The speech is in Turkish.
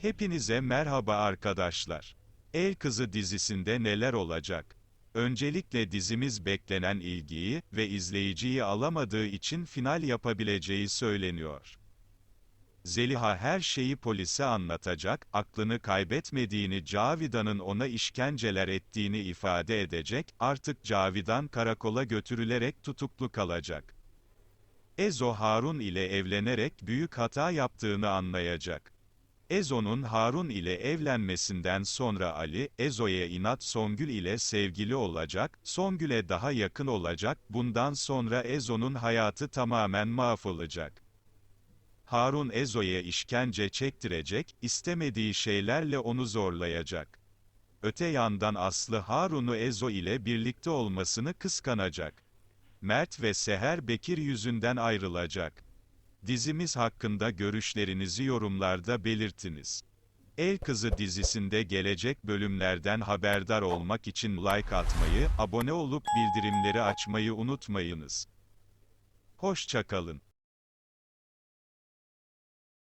Hepinize merhaba arkadaşlar. El Kızı dizisinde neler olacak? Öncelikle dizimiz beklenen ilgiyi ve izleyiciyi alamadığı için final yapabileceği söyleniyor. Zeliha her şeyi polise anlatacak, aklını kaybetmediğini Cavidan'ın ona işkenceler ettiğini ifade edecek, artık Cavidan karakola götürülerek tutuklu kalacak. Ezo Harun ile evlenerek büyük hata yaptığını anlayacak. Ezo'nun Harun ile evlenmesinden sonra Ali, Ezo'ya inat Songül ile sevgili olacak, Songül'e daha yakın olacak, bundan sonra Ezo'nun hayatı tamamen mahvolacak. Harun Ezo'ya işkence çektirecek, istemediği şeylerle onu zorlayacak. Öte yandan Aslı Harun'u Ezo ile birlikte olmasını kıskanacak. Mert ve Seher Bekir yüzünden ayrılacak. Dizimiz hakkında görüşlerinizi yorumlarda belirtiniz. El Kızı dizisinde gelecek bölümlerden haberdar olmak için like atmayı, abone olup bildirimleri açmayı unutmayınız. Hoşçakalın.